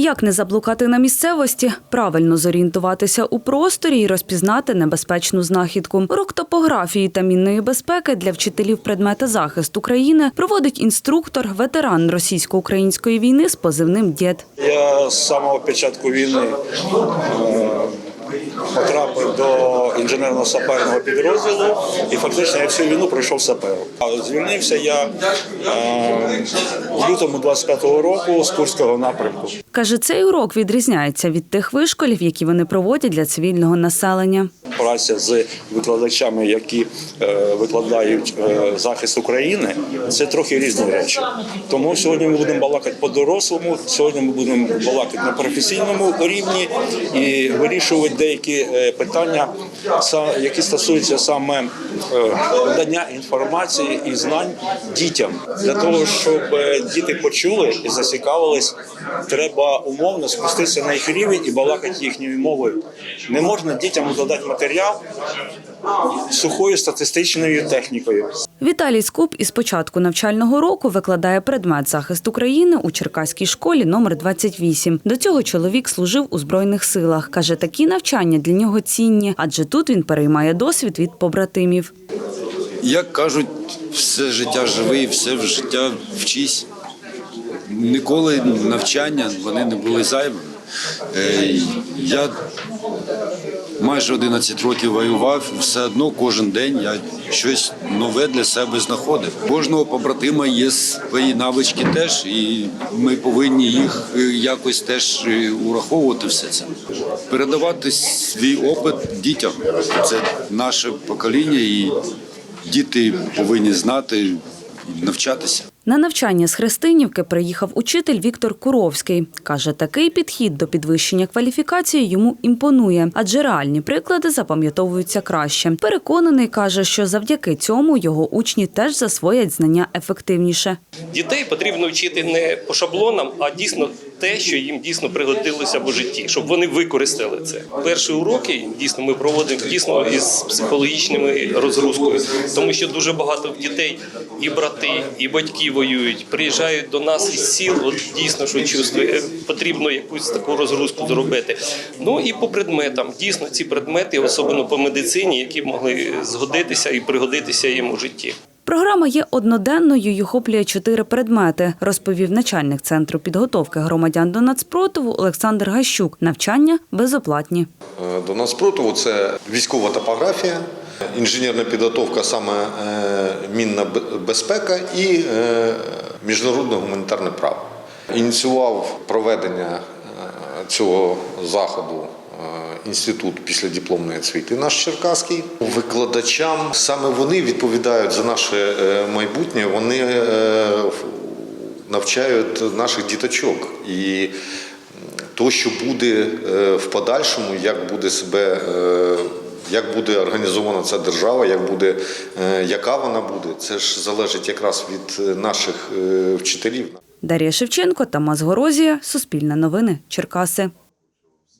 Як не заблукати на місцевості, правильно зорієнтуватися у просторі і розпізнати небезпечну знахідку. Урок топографії та мінної безпеки для вчителів предмета захист України проводить інструктор, ветеран російсько-української війни з позивним «Дєд». Я з самого початку війни е, потрапив до інженерно-саперного підрозділу і фактично я всю війну пройшов сапером. А звільнився я е, в лютому 25-го року з Курського напрямку. Каже, цей урок відрізняється від тих вишколів, які вони проводять для цивільного населення. Праця з викладачами, які е, викладають е, захист України, це трохи різні речі. Тому сьогодні ми будемо балакати по-дорослому, сьогодні ми будемо балакати на професійному рівні і вирішувати деякі е, питання, які стосуються саме надання інформації і знань дітям. Для того, щоб діти почули і зацікавились, треба умовно спуститися на їх рівень і балакати їхньою мовою. Не можна дітям викладати матеріал сухою статистичною технікою. Віталій Скуп із початку навчального року викладає предмет захист України у Черкаській школі номер 28. До цього чоловік служив у збройних силах. каже, такі навчання для нього цінні, адже тут він переймає досвід від побратимів. Як кажуть, все життя живи, все в життя вчись. Ніколи навчання вони не були зайвими. Е, Я майже 11 років воював, все одно кожен день я щось нове для себе знаходив. Кожного побратима є свої навички теж, і ми повинні їх е, якось теж е, ураховувати все це. Передавати свій опит дітям. Це наше покоління, і діти повинні знати і навчатися. На навчання з Христинівки приїхав учитель Віктор Куровський. Каже, такий підхід до підвищення кваліфікації йому імпонує, адже реальні приклади запам'ятовуються краще. Переконаний, каже, що завдяки цьому його учні теж засвоять знання ефективніше. Дітей потрібно вчити не по шаблонам, а дійсно те, що їм дійсно пригодилося в житті, щоб вони використали це. Перші уроки дійсно ми проводимо дійсно із психологічними розгрузкою, тому що дуже багато дітей і брати, і батьки воюють, приїжджають до нас із сіл. От дійсно, що чувствує, потрібно якусь таку розгрузку зробити. Ну і по предметам. Дійсно, ці предмети, особливо по медицині, які могли згодитися і пригодитися їм у житті. Програма є одноденною й охоплює чотири предмети, розповів начальник центру підготовки громадян до нацпротиву Олександр Гащук. Навчання безоплатні. Е, До нас спротиву це військова топографія, інженерна підготовка, саме е, мінна безпека і е, міжнародне гуманітарне право. Ініціював проведення цього заходу інститут післядипломної освіти наш Черкаський. Викладачам саме вони відповідають за наше е, майбутнє. Вони е, навчають наших діточок і то, що буде е, в подальшому, як буде себе, е, як буде організована ця держава, як буде, е, яка вона буде, це ж залежить якраз від е, наших е, вчителів. Дар'я Шевченко, Тамас Горозія, Суспільне новини, Черкаси.